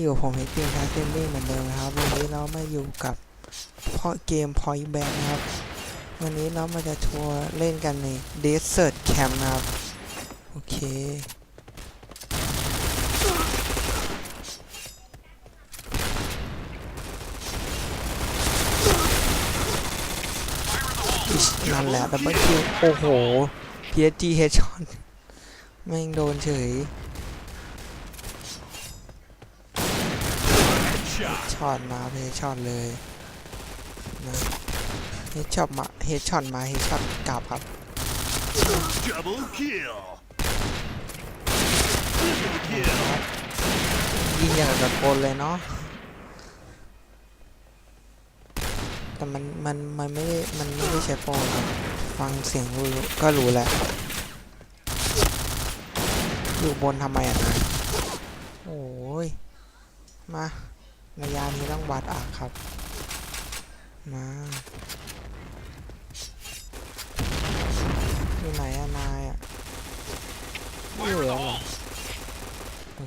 อยู่ผมเฮดเกมทาเกมมิ่งเหมือนเดิมนะครับ วันนี้เรามาอยู่กับเพาะเกม Point Bank นะครับ วันนี้เรามาจะทัวร์เล่นกันใน Desert Camp นะครับ โอเค นั่นแหละดับเบิลคิวโอ้โห PSG Headshot แม่งโดนเฉย ช็อตมาเฮดช็อตเลยนะเฮดช็อตมาเฮดช็อตมาเฮดช็อตกลับครับ Double kill. Triple kill. ยิงอย่างกับกลเลยเนาะแต่มันมันมันไม่ได้มันไม่ได้ใช้โปรครับฟังเสียงรู้ก็รู้แหละอยู่บนทำไมอะนะโอ้ยมา ระยะนี้ต้องวัดอะครับ มาอยู่ไหนอะนายอะไม่อยู่แล้วเหรอ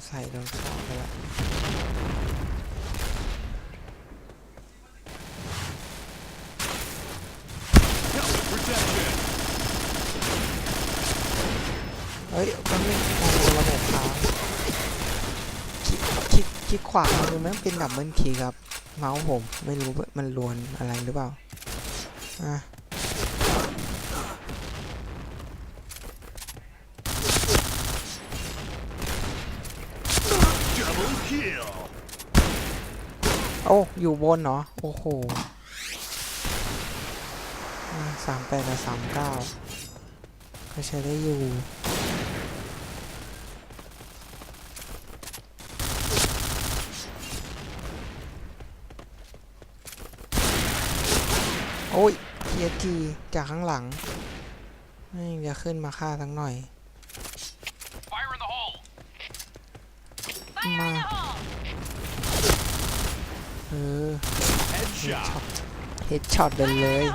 ใส่โดนเข้าไปแล้ว Helmet protection. เฮ้ยมันไม่มองระบบค้างคลิกคลิกคลิก ขวาดูไหมเป็นดับเบิลคีย์ครับ เมาส์ผมไม่รู้มันลวนอะไรหรือเปล่าอะโอ้อยู่บนเนาะโอ้โหสามแปดกับสามเก้าก็ใช้ได้อยู่ โอ้ย PSG จากข้างหลังไม่งจะขึ้นมาฆ่าทั้งหน่อย Fire in the hole. มาเออ Headshot. เฮดช็อตเดินเลย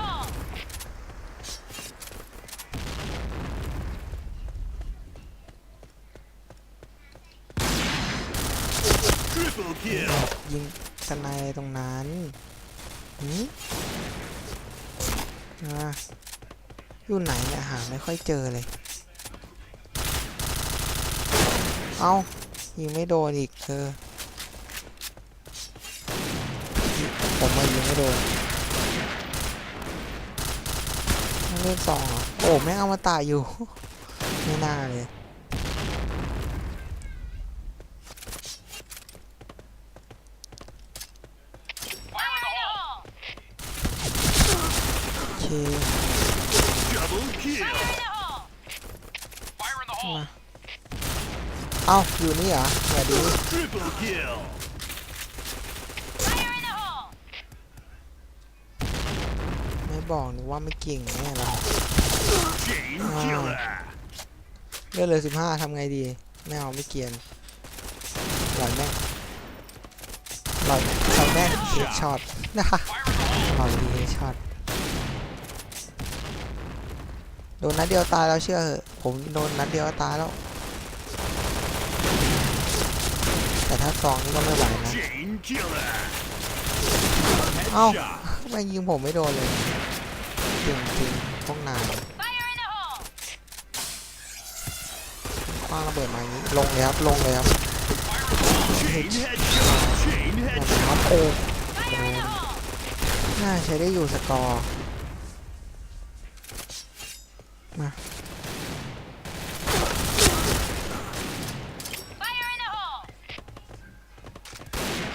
Triple kill. ยิงสไนด์ตรงนั้นหื มอ่าอยู่ไหนเนี่ยหาไม่ค่อยเจอเลย เอายิงไม่โดนอีกเออผมมายิงไม่โดนมันเล่นสองเหรอโอ้แม่งเอามาตายอยู่ ไม่น่าเลย Fire in the hole. โอเค Double kill. Fire in the มาเอ้าอยู่นี่เหรอสวัสดีไม่บอกหนูว่าไม่เก่งแน่เรา Chain Wow. killer. เลือดเลยสิบห้าทำไงดี ไม่เอาไม่เกียนหล่อยแม่งหลอยหลอยแม่งเฮดช็อตนะ Fire in the hole. หลอยดีเฮดช็อต โดนนัดเดียวตายแล้วเชื่อเหอะผมโดนนัดเดียวตายแล้ว แต่ถ้าซองนี่ก็ไม่ไหวนะ เอ้าไม่ยิงผมไม่โดนเลยจริงจริงพวกนายคว้างระเบิดมาอย่างนี้ ลงเลยครับ ลงเลยครับ Chain headshot. Chain นั่น headshot. นะครับโอ้โดนน่าใช้ได้อยู่สกอร์ มา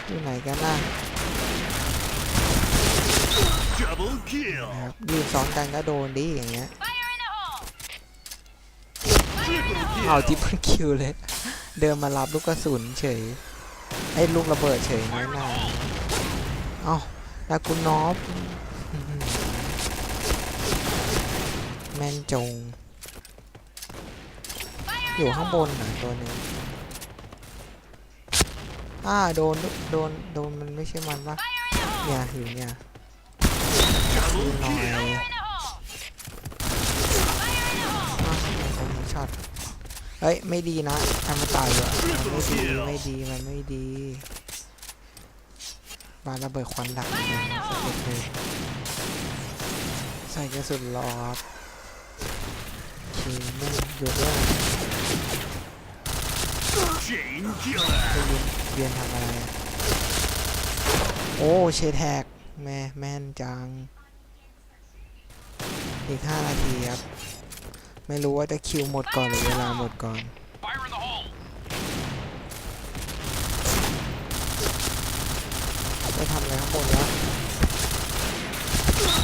อยู่ไหนกันน่ะ Double kill. นะครับยืนซ้อนกันก็โดนดิอย่างเงี้ย Triple เอา kill. ทิปเปิลคิวเลย เดินมารับลูกกระสุนเฉยไอ้ลูกระเบิดเฉยน้อยหน่าเอ้าดากุนนอฟ ม่นจง อยู่ข้างบนนะตัวหนึงอ่าโดนโดนโดนมันไม่ใช่มันปะเนี่ยอยู่เนี่ย Double หน่อย kill. อะผมช็อตเฮ้ยไม่ดีนะทำมาตายเลยมันไม่ดีไม่ดีมันไม่ดีบานระเบิดควันดักเลยสเต็ปเลยใส่กระสุนรอบโอ เคแม่งอยู่ด้วย Chain ไป killer. เรียนเรียนทำอะไรอะโอ้เชแท็กแม่แม่นจัง อีกห้านาทีครับ ไม่รู้ว่าจะคิวหมดก่อนหรือเวลาหมดก่อน Fire in the hole! ไปทำอะไรข้างบนแล้ว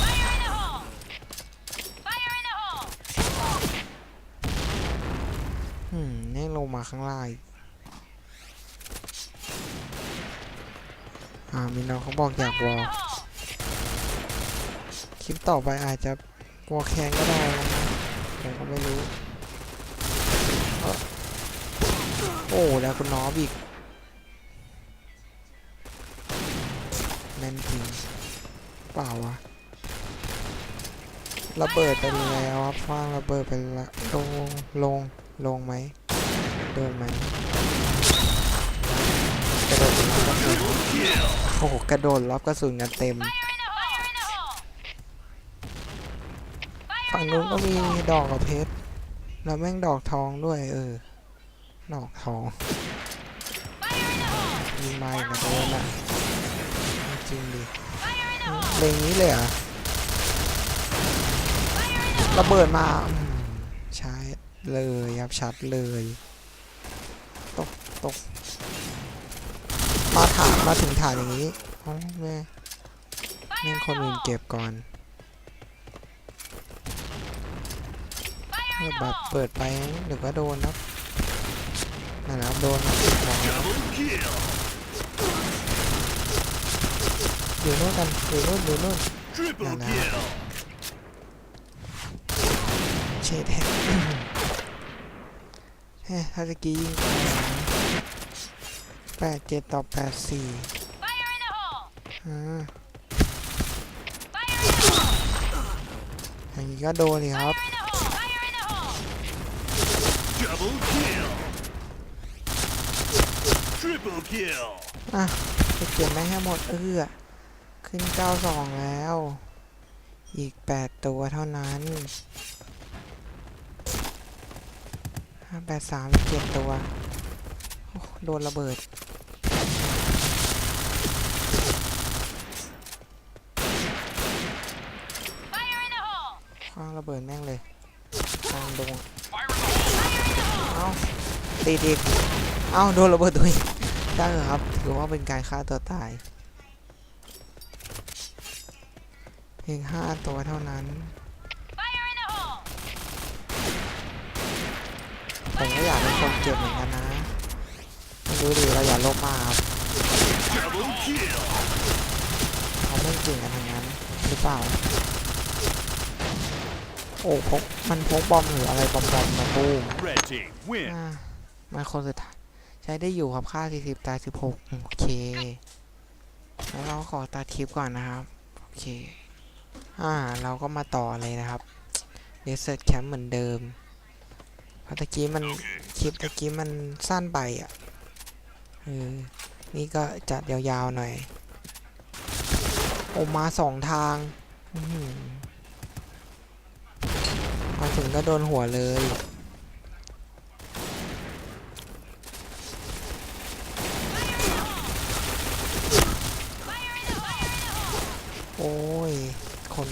Fire in the hole! Fire in the hole! อืมนี่ ลงมาข้างล่างอีกอ่ามีน้องเขาบอกอยากวอลคลิปต่อไปอาจจะวอลแคนก็ได้นะผมก็ไม่รู้เอ้โอ้แล้วคุณน้องอีกแม่นจริงเปล่าวะระเบิดไปแล้วครับฟางระเบิดไปละลงลงลงไหม โดนไหมกระโดดรับกระสุน Kill. โอ้โหกระโดดรับกระสุนกันเต็ม Fire in the hole! Fire in the hole! ฝั่งนู้นก็มีดอกกับเพชร แล้วแม่งดอกทองด้วย เออ ดอกทอง Fire in the hole! มีไม้กับโดนอะจริงดิ Fire in the hole! เลงนี้เลยเหรอะ Fire in the hole! ระเบิดมาอืมใช้ เลยครับชัดเลยตกตกมาถามมาถึงฐานอย่างนี้อ๋อแม่แม่งคนอื่นเก็บก่อน Fire เปิ in ด the บัตร hole! เปิดไปเดี๋ยวก็โดนครับนั่นแหละครับโดนครับบอกแล้ว Double kill. อยู่นู่นกันอยู่นู่นอยู่นู่น Triple Nah, nah. kill. เชดแฮก เฮ้ยถ้าตะกี้ยิงแปดเจ็ดต่อแปดสี่ Fire in the hole! อ่า Fire in the hole! อย่างนี้ก็โดนเลยครับ Fire in the hole! Fire in the hole! Double kill. Triple kill. อะไปเก็บแม่งให้หมดเออขึ้น 92 แล้ว อีก 8 ตัวเท่านั้น ห้าแปดสามเจ็ดตัวโอ้โดนระเบิด คว้างระเบิดแม่งเลยกลางดงเอ้าติดอีกเอ้าโดนระเบิดด้วยได้เหรอครับ ถือว่าเป็นการฆ่าตัวตาย เพียงห้าตัวเท่านั้น Fire in the hole! ผมก็อยากเป็นคนเก็บเหมือนกันนะไม่รู้ดิเราอย่าลบมากครับ Double kill. เขาไม่เก่งกันทั้งนั้นหรือเปล่า โอ้พกมันพกบอมหรืออะไรบอมบอมมาบูม Red team win. อ่ามาคนสุดท้ายใช้ได้อยู่ครับค่า 40 ตาย 16 โอเค แล้วเราขอตัดคลิปก่อนนะครับ โอเค อ่า เราก็มาต่อเลยนะครับ Desert Camp เหมือนเดิมเพราะ ตะกี้มันคลิปตะกี้มันสั้นไปอะเออนี่ก็จัดยาวๆหน่อยโอมาสองทางมาถึงก็โดนหัวเลยโอ้ย คน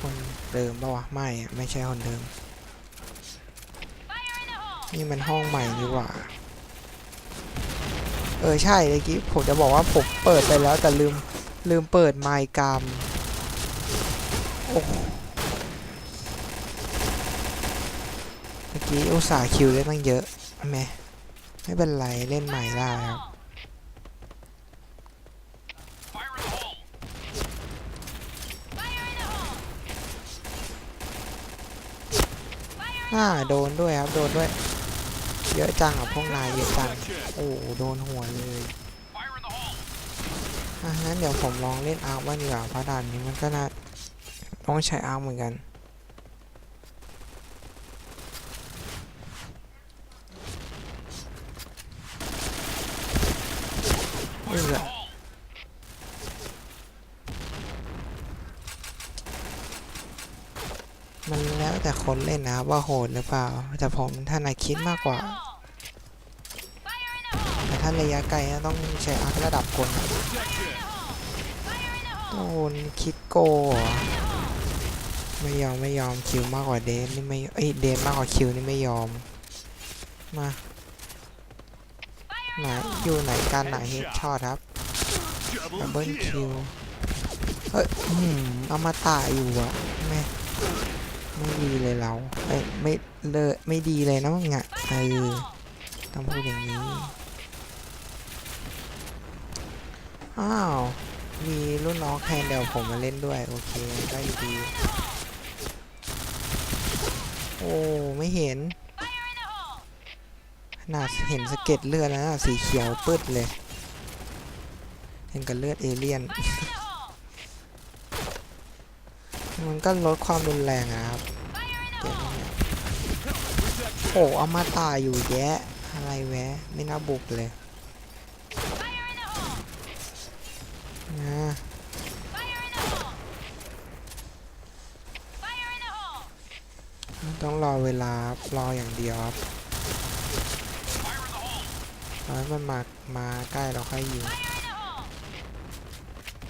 คนเดิมปะวะ ไม่ ไม่ใช่คนเดิม Fire in the hole! นี่มันห้องใหม่ดีกว่า เออใช่เมื่อกี้ผมจะบอกว่าผมเปิดไปแล้วแต่ลืมลืมเปิดไมค์กรรมโอ้เมื่อกี้อุตส่าห์คิวได้ตั้งเยอะแหม่ไม่เป็นไรเล่นใหม่ได้ครับ Fire in the hole! Fire in the hole! Fire in อ่าโดนด้วยครับ โดนด้วย เยอะจังอะพวกนายเยอะจัง โอ้โดนหัวเลยงั้นเดี๋ยวผมลองเล่นอาร์คบ้างดีกว่าพราะด่านนี้มันก็น่าต้องใช้อาร์คเหมือนกันมันแล้วแต่คนเล่นนะว่าโหดหรือเปล่า แต่ผมถนัดคิดมากกว่าาระยะไกลต้องใช้อาร์คระดับกลโดนคิดโกไม่ยอมไม่ยอมคิวมากกว่าเดนนี่ไม่เอ้ยเดนมากกว่าคิวนี่ไม่ยอมมาไหนอยู่ไหนกันไหนเฮดช็อตครับดับเบิลคิวเอ้ยอืมเอามาตายอยู่อะแม่ไม่ดีเลยเราเอ้ยไม่เลอะไม่ดีเลยนะมึงอะเออต้องพูดอย่างนี้ อ้าว มีรุ่นน้องแคนเดียวผมมาเล่นด้วย โอเค ได้ดี โอ้ ไม่เห็นขนาดเห็นสเก็ดเลือดแล้วนะสีเขียวปื้ดเลย เห็นกับเลือดเอเลี่ยน มันก็ลดความรุนแรงอะครับโอ้เอามาตายอยู่แยะ อะไรแวะ ไม่น่าบุกเลย Fire in the hole! นะ Fire in the hole! Fire in ต้องรอเวลารออย่างเดียวครับรอให้มันมามาใกล้เราค่อยยิง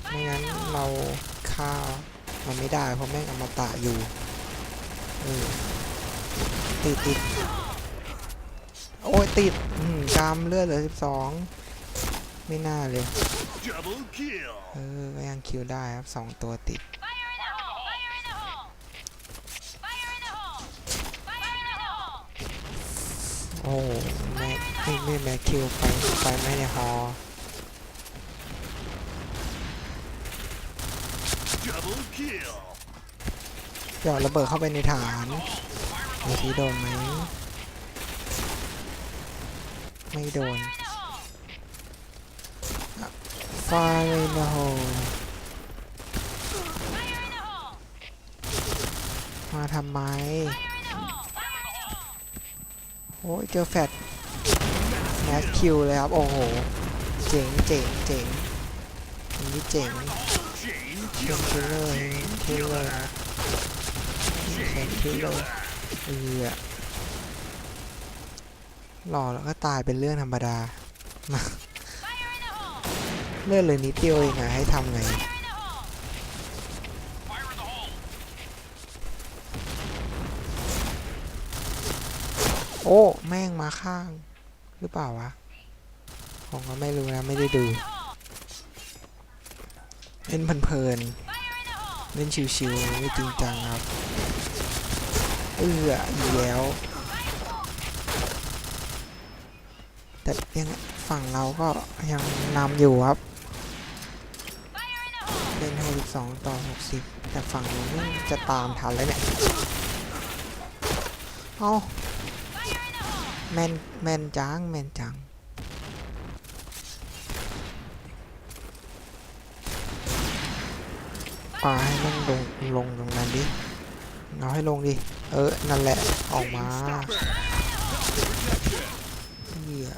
ไม่งั้นเราฆ่ามันไม่ได้เพราะแม่งอมตะอยู่ติดติดโอ้ยติดกามเลือดเหลือสิบสองไม่น่าเลย Double kill. เออก็ยังคิวได้ครับสองตัวติด Fire in the hole! Fire in the hole! Fire in the hole! Fire in the hole! โอ้แม่ไม่ไม่แม่คิวไปไปไม่ในฮอ Double kill. หยอดระเบิดเข้าไปในฐานดูสิโดนไหม ไม่โดน Fire in the hole! มาทำไม โอ้ยเจอแฟดแมสคิวเลยครับ โอ้โห เจ๋งเจ๋งเจ๋งอันนี้เจ๋งเจ๋ง killer. คิลเลอร์คิลเลอร์ครับเจ๋งคิลเลอร์เออหล่อแล้วก็ตายเป็นเรื่องธรรมดา มา Fire in the hole! เลือดเลยนิดเดียวเองอะให้ทำไง โอ้ แม่งมาข้าง หรือเปล่าวะ ผมก็ไม่รู้นะ ไม่ได้ดู เล่นเพลินๆ เล่นชิวๆ ไม่จริงจังครับ เอออีกแล้ว แต่ยังฝั่งเราก็ยังนำอยู่ครับ 2 ต่อ 60 แต่ฝั่งนี้จะตามทันแล้วเนี่ย เอาแมนแมนจังแมนจังปาให้มันลงลงตรงนั้นดิเอาให้ลงดิ เออ นั่นแหละ ออกมาเหี้ย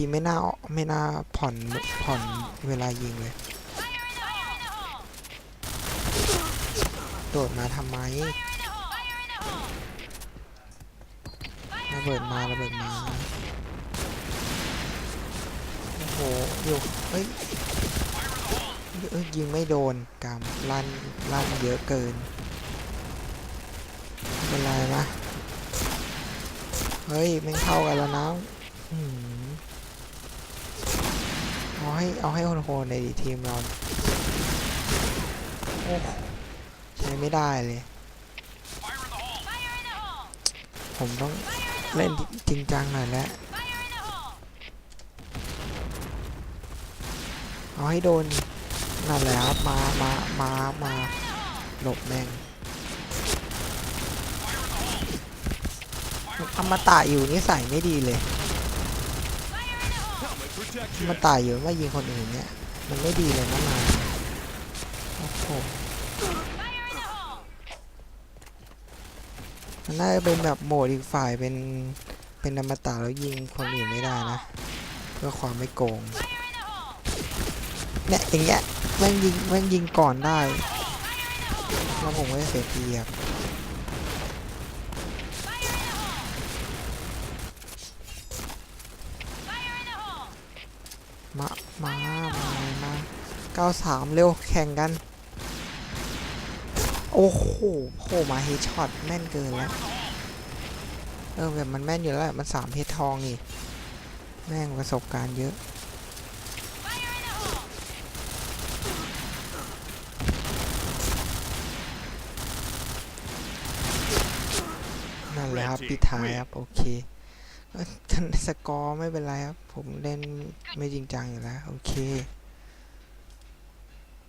กี้ไม่น่าไม่น่าผ่อนผ่อนเวลายิงเลย โดดมาทำไมระเบิดมาระเบิดมาโอ้โหอยู่เฮ้ยเอ้ยยิงไม่โดนกำลั่นลั่นเยอะเกินเป็นไรนะเฮ้ยไม่เข้ากันแล้วนะอืม เอาให้เอาให้โหดๆในทีมเราโอ้ใช้ไม่ได้เลย ผมต้องเล่นจริงจังหน่อยแล้ว เอาให้โดนนั่นแหละครับมามามามาหลบแม่งอมตะอยู่นี่ใส่ไม่ดีเลย Helmet อยู่มายิงคนอื่นเนี่ย มันไม่ดีเลยนะมาโอ้โหมันน่าจะเป็นแบบโหมดอีกฝ่ายเป็นเป็นอมตะแล้วยิงคนอื่นไม่ได้นะ เพื่อความไม่โกงเนี่ยอย่างเงี้ยแม่งยิงแม่งยิงก่อนได้ Fire in the hole! ครับผมก็จะเสียเปรียบ 93 เร็ว แข่งกัน โอ้โหโผมาเฮดช็อตแม่นเกินแล้ว เออแบบมันแม่นอยู่แล้วมัน3เพชรทองนี่ แม่งประสบการณ์เยอะนั่นแหละครับปิดท้ายครับโอเคสกอร์ไม่เป็นไรครับ ผมเล่นไม่จริงจังอยู่แล้ว โอเค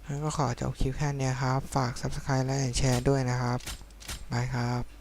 งั้นก็ขอจบคลิปแค่นี้ครับ ฝาก subscribe และแชร์ด้วยนะครับ บายครับ